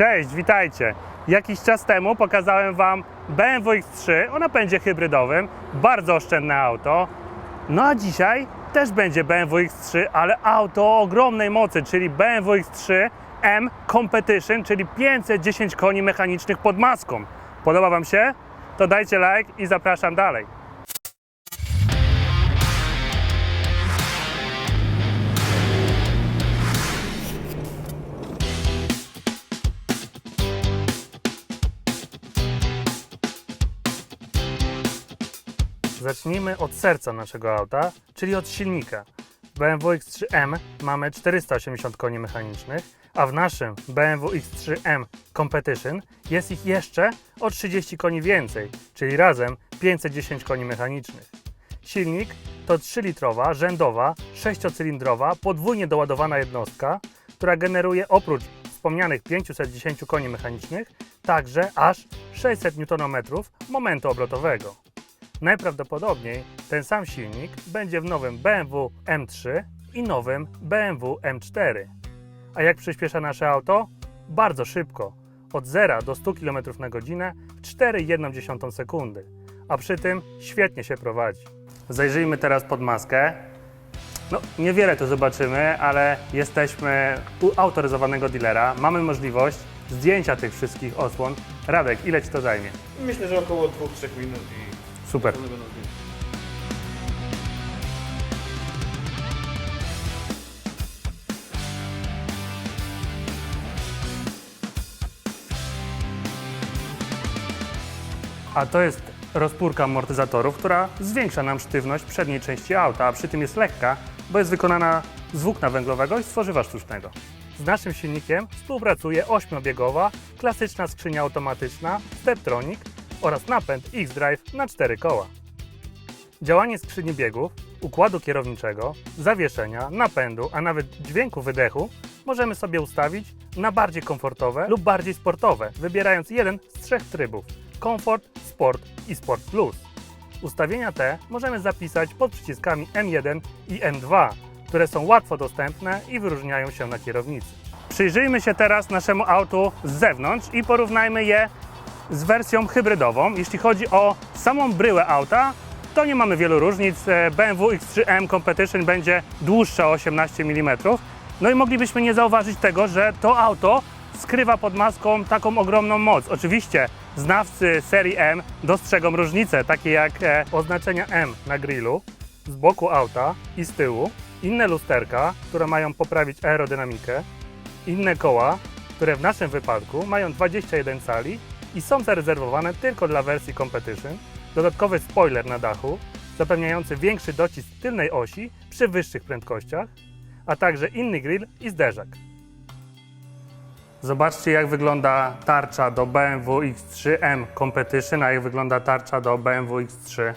Cześć, witajcie. Jakiś czas temu pokazałem Wam BMW X3 o napędzie hybrydowym, bardzo oszczędne auto. No a dzisiaj też będzie BMW X3, ale auto o ogromnej mocy, czyli BMW X3 M Competition, czyli 510 koni mechanicznych pod maską. Podoba Wam się? To dajcie like i zapraszam dalej. Zacznijmy od serca naszego auta, czyli od silnika. W BMW X3M mamy 480 koni mechanicznych, a w naszym BMW X3M Competition jest ich jeszcze o 30 koni więcej, czyli razem 510 koni mechanicznych. Silnik to 3-litrowa, rzędowa, 6-cylindrowa, podwójnie doładowana jednostka, która generuje oprócz wspomnianych 510 koni mechanicznych także aż 600 Nm momentu obrotowego. Najprawdopodobniej ten sam silnik będzie w nowym BMW M3 i nowym BMW M4. A jak przyspiesza nasze auto? Bardzo szybko. Od 0 do 100 km na godzinę w 4,1 sekundy. A przy tym świetnie się prowadzi. Zajrzyjmy teraz pod maskę. No, niewiele tu zobaczymy, ale jesteśmy u autoryzowanego dealera. Mamy możliwość zdjęcia tych wszystkich osłon. Radek, ile Ci to zajmie? Myślę, że około 2-3 minut i Super. A to jest rozpórka amortyzatorów, która zwiększa nam sztywność przedniej części auta, a przy tym jest lekka, bo jest wykonana z włókna węglowego i z tworzywa sztucznego. Z naszym silnikiem współpracuje 8-biegowa, klasyczna skrzynia automatyczna Steptronic oraz napęd X-Drive na 4 koła. Działanie skrzyni biegów, układu kierowniczego, zawieszenia, napędu, a nawet dźwięku wydechu możemy sobie ustawić na bardziej komfortowe lub bardziej sportowe, wybierając jeden z trzech trybów: Komfort, Sport i Sport Plus. Ustawienia te możemy zapisać pod przyciskami M1 i M2, które są łatwo dostępne i wyróżniają się na kierownicy. Przyjrzyjmy się teraz naszemu autu z zewnątrz i porównajmy je z wersją hybrydową. Jeśli chodzi o samą bryłę auta, to nie mamy wielu różnic. E, BMW X3M Competition będzie dłuższe o 18 mm. No i moglibyśmy nie zauważyć tego, że to auto skrywa pod maską taką ogromną moc. Oczywiście znawcy serii M dostrzegą różnice, takie jak e, oznaczenia M na grillu, z boku auta i z tyłu, inne lusterka, które mają poprawić aerodynamikę, inne koła, które w naszym wypadku mają 21 cali i są zarezerwowane tylko dla wersji Competition, dodatkowy spoiler na dachu, zapewniający większy docisk tylnej osi przy wyższych prędkościach, a także inny grill i zderzak. Zobaczcie jak wygląda tarcza do BMW X3M Competition, a jak wygląda tarcza do BMW X3.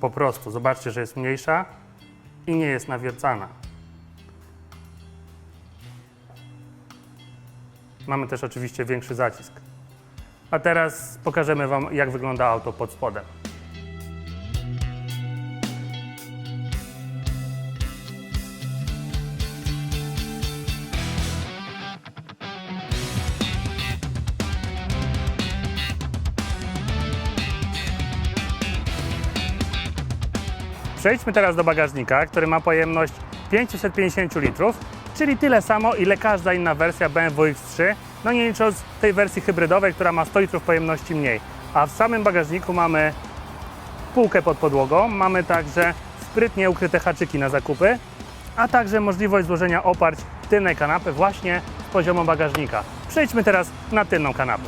Po prostu, zobaczcie, że jest mniejsza i nie jest nawiercana. Mamy też oczywiście większy zacisk. A teraz pokażemy Wam, jak wygląda auto pod spodem. Przejdźmy teraz do bagażnika, który ma pojemność 550 litrów, czyli tyle samo, ile każda inna wersja BMW X3, no nie licząc tej wersji hybrydowej, która ma 100 litrów pojemności mniej. A w samym bagażniku mamy półkę pod podłogą, mamy także sprytnie ukryte haczyki na zakupy, a także możliwość złożenia oparć tylnej kanapy właśnie z poziomu bagażnika. Przejdźmy teraz na tylną kanapę.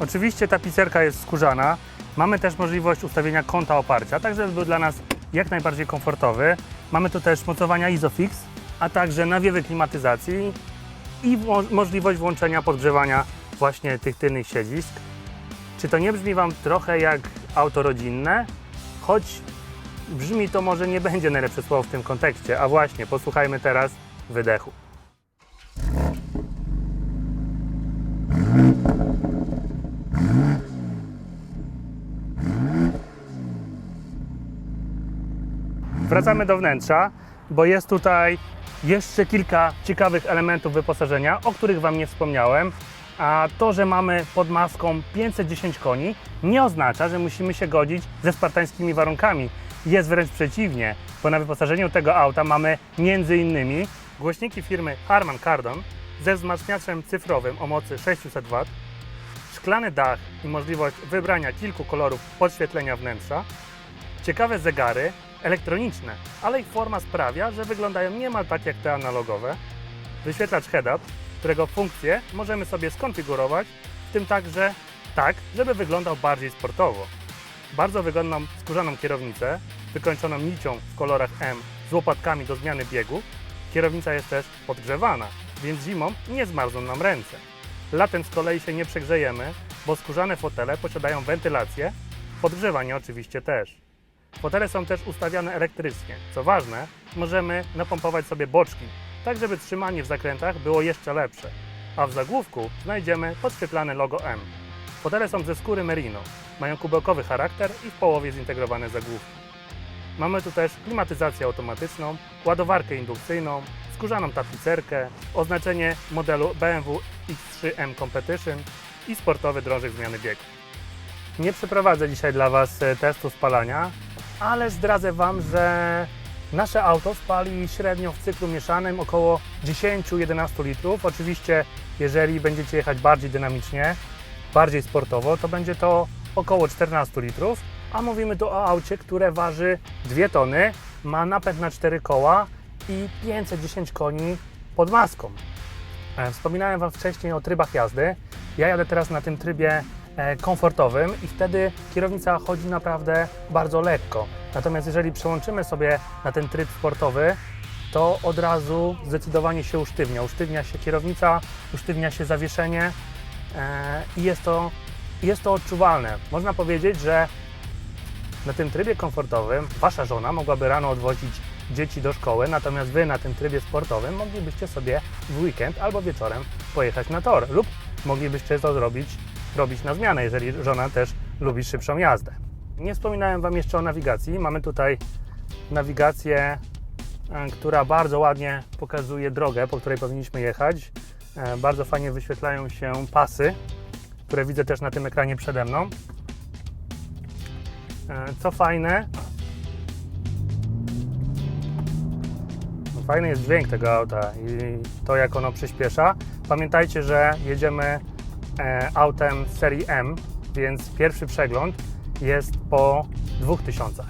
Oczywiście tapicerka jest skórzana. Mamy też możliwość ustawienia kąta oparcia, tak żeby był dla nas jak najbardziej komfortowy. Mamy tu też mocowania Isofix, a także nawiewy klimatyzacji i mo- możliwość włączenia podgrzewania właśnie tych tylnych siedzisk. Czy to nie brzmi Wam trochę jak auto rodzinne? Choć brzmi to może nie będzie najlepsze słowo w tym kontekście, a właśnie posłuchajmy teraz wydechu. Wracamy do wnętrza, bo jest tutaj jeszcze kilka ciekawych elementów wyposażenia, o których Wam nie wspomniałem. A to, że mamy pod maską 510 koni, nie oznacza, że musimy się godzić ze spartańskimi warunkami. Jest wręcz przeciwnie, bo na wyposażeniu tego auta mamy m.in. głośniki firmy Harman Kardon ze wzmacniaczem cyfrowym o mocy 600 W, szklany dach i możliwość wybrania kilku kolorów podświetlenia wnętrza, ciekawe zegary elektroniczne, ale ich forma sprawia, że wyglądają niemal tak jak te analogowe, wyświetlacz head-up, którego funkcje możemy sobie skonfigurować, w tym także tak, żeby wyglądał bardziej sportowo. Bardzo wygodną skórzaną kierownicę, wykończoną nicią w kolorach M z łopatkami do zmiany biegu. Kierownica jest też podgrzewana, więc zimą nie zmarzną nam ręce. Latem z kolei się nie przegrzejemy, bo skórzane fotele posiadają wentylację, podgrzewanie oczywiście też. Fotele są też ustawiane elektrycznie. Co ważne, możemy napompować sobie boczki, tak żeby trzymanie w zakrętach było jeszcze lepsze. A w zagłówku znajdziemy podświetlane logo M. Fotele są ze skóry merino, mają kubełkowy charakter i w połowie zintegrowane zagłówki. Mamy tu też klimatyzację automatyczną, ładowarkę indukcyjną, skórzaną tapicerkę, oznaczenie modelu BMW X3M Competition i sportowy drążek zmiany biegu. Nie przeprowadzę dzisiaj dla Was e, testu spalania, ale zdradzę Wam, że nasze auto spali średnio w cyklu mieszanym około 10-11 litrów. Oczywiście, jeżeli będziecie jechać bardziej dynamicznie, bardziej sportowo, to będzie to około 14 litrów, a mówimy tu o aucie, które waży 2 tony, ma napęd na 4 koła i 510 koni pod maską. E, Wspominałem Wam wcześniej o trybach jazdy. Ja jadę teraz na tym trybie komfortowym i wtedy kierownica chodzi naprawdę bardzo lekko. Natomiast jeżeli przełączymy sobie na ten tryb sportowy, to od razu zdecydowanie się usztywnia. Usztywnia się kierownica, usztywnia się zawieszenie e, i jest to, jest to odczuwalne. Można powiedzieć, że na tym trybie komfortowym Wasza żona mogłaby rano odwozić dzieci do szkoły, natomiast Wy na tym trybie sportowym moglibyście sobie w weekend albo wieczorem pojechać na tor lub moglibyście to zrobić, robić na zmianę, jeżeli żona też lubi szybszą jazdę. Nie wspominałem Wam jeszcze o nawigacji. Mamy tutaj nawigację, e, która bardzo ładnie pokazuje drogę, po której powinniśmy jechać. E, Bardzo fajnie wyświetlają się pasy, które widzę też na tym ekranie przede mną. E, Co fajne, fajny jest dźwięk tego auta i to jak ono przyspiesza. Pamiętajcie, że jedziemy autem serii M, więc pierwszy przegląd jest po 2000.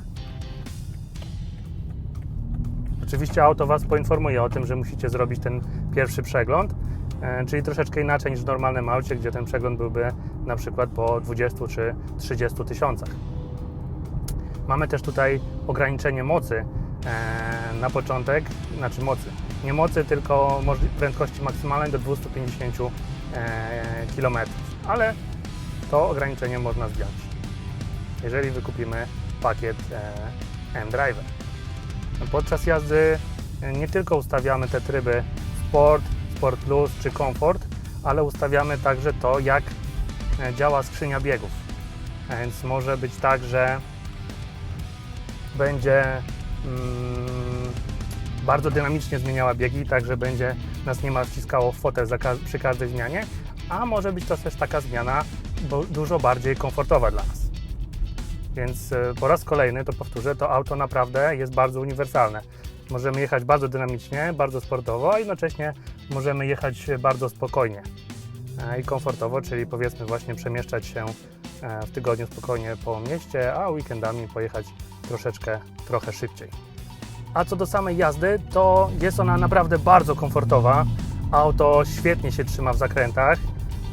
Oczywiście auto Was poinformuje o tym, że musicie zrobić ten pierwszy przegląd, e, czyli troszeczkę inaczej niż w normalnym aucie, gdzie ten przegląd byłby na przykład po 20 czy 30 tysiącach. Mamy też tutaj ograniczenie mocy e, na początek, znaczy mocy, nie mocy, tylko prędkości maksymalnej do 250 e, km, ale to ograniczenie można zdjąć, jeżeli wykupimy pakiet e, M-Driver. Podczas jazdy e, nie tylko ustawiamy te tryby Sport, Sport Plus czy Comfort, ale ustawiamy także to, jak e, działa skrzynia biegów. Więc może być tak, że będzie mm, bardzo dynamicznie zmieniała biegi, tak że będzie nas niemal wciskało w fotel ka- przy każdej zmianie, a może być to też taka zmiana dużo bardziej komfortowa dla nas. Więc e, po raz kolejny to powtórzę, to auto naprawdę jest bardzo uniwersalne. Możemy jechać bardzo dynamicznie, bardzo sportowo, a jednocześnie możemy jechać bardzo spokojnie e, i komfortowo, czyli powiedzmy właśnie przemieszczać się e, w tygodniu spokojnie po mieście, a weekendami pojechać troszeczkę, trochę szybciej. A co do samej jazdy, to jest ona naprawdę bardzo komfortowa. Auto świetnie się trzyma w zakrętach,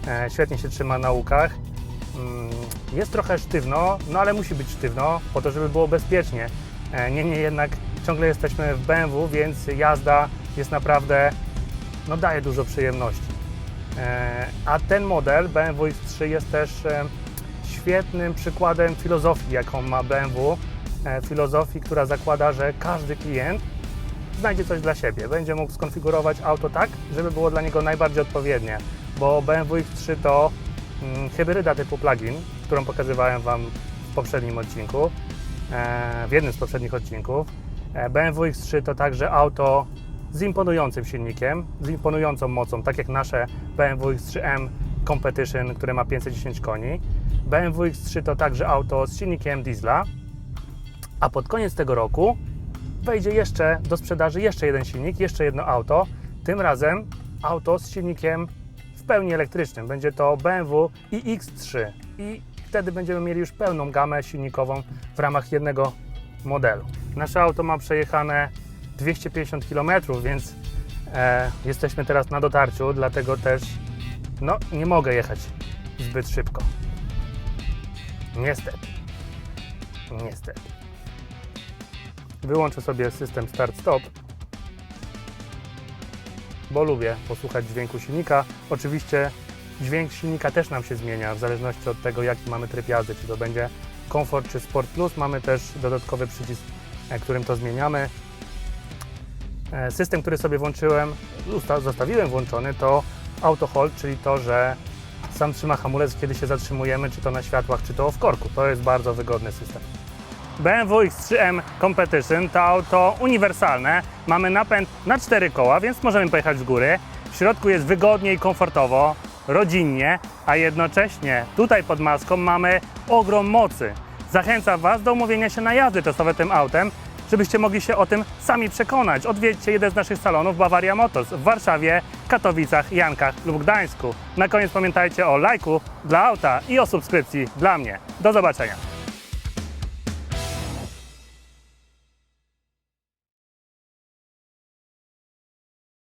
e, świetnie się trzyma na łukach. Mm, Jest trochę sztywno, no ale musi być sztywno, po to, żeby było bezpiecznie. E, Niemniej jednak ciągle jesteśmy w BMW, więc jazda jest naprawdę, no daje dużo przyjemności. E, A ten model BMW X3 jest też świetnym przykładem filozofii, jaką ma BMW. E, Filozofii, która zakłada, że każdy klient znajdzie coś dla siebie. Będzie mógł skonfigurować auto tak, żeby było dla niego najbardziej odpowiednie, bo BMW X3 to mm, hybryda typu plug-in, którą pokazywałem Wam w poprzednim odcinku, e, w jednym z poprzednich odcinków. E, BMW X3 to także auto z imponującym silnikiem, z imponującą mocą, tak jak nasze BMW X3M Competition, które ma 510 koni. BMW X3 to także auto z silnikiem diesla. A pod koniec tego roku wejdzie jeszcze do sprzedaży jeszcze jeden silnik, jeszcze jedno auto. Tym razem auto z silnikiem w pełni elektrycznym. Będzie to BMW iX3 i wtedy będziemy mieli już pełną gamę silnikową w ramach jednego modelu. Nasze auto ma przejechane 250 km, więc e, jesteśmy teraz na dotarciu, dlatego też no, nie mogę jechać zbyt szybko. Niestety. Niestety. Wyłączę sobie system start-stop, bo lubię posłuchać dźwięku silnika. Oczywiście dźwięk silnika też nam się zmienia w zależności od tego, jaki mamy tryb jazdy, czy to będzie Comfort czy Sport Plus. Mamy też dodatkowy przycisk, e, którym to zmieniamy. E, System, który sobie włączyłem, zostawiłem włączony, to auto hold, czyli to, że sam trzyma hamulec, kiedy się zatrzymujemy, czy to na światłach, czy to w korku. To jest bardzo wygodny system. BMW X3M Competition to auto uniwersalne. Mamy napęd na cztery koła, więc możemy pojechać z góry. W środku jest wygodnie i komfortowo, rodzinnie, a jednocześnie tutaj pod maską mamy ogrom mocy. Zachęcam Was do umówienia się na jazdy testowe tym autem, żebyście mogli się o tym sami przekonać. Odwiedźcie jeden z naszych salonów Bavaria Motors w Warszawie, Katowicach, Jankach lub Gdańsku. Na koniec pamiętajcie o lajku dla auta i o subskrypcji dla mnie. Do zobaczenia.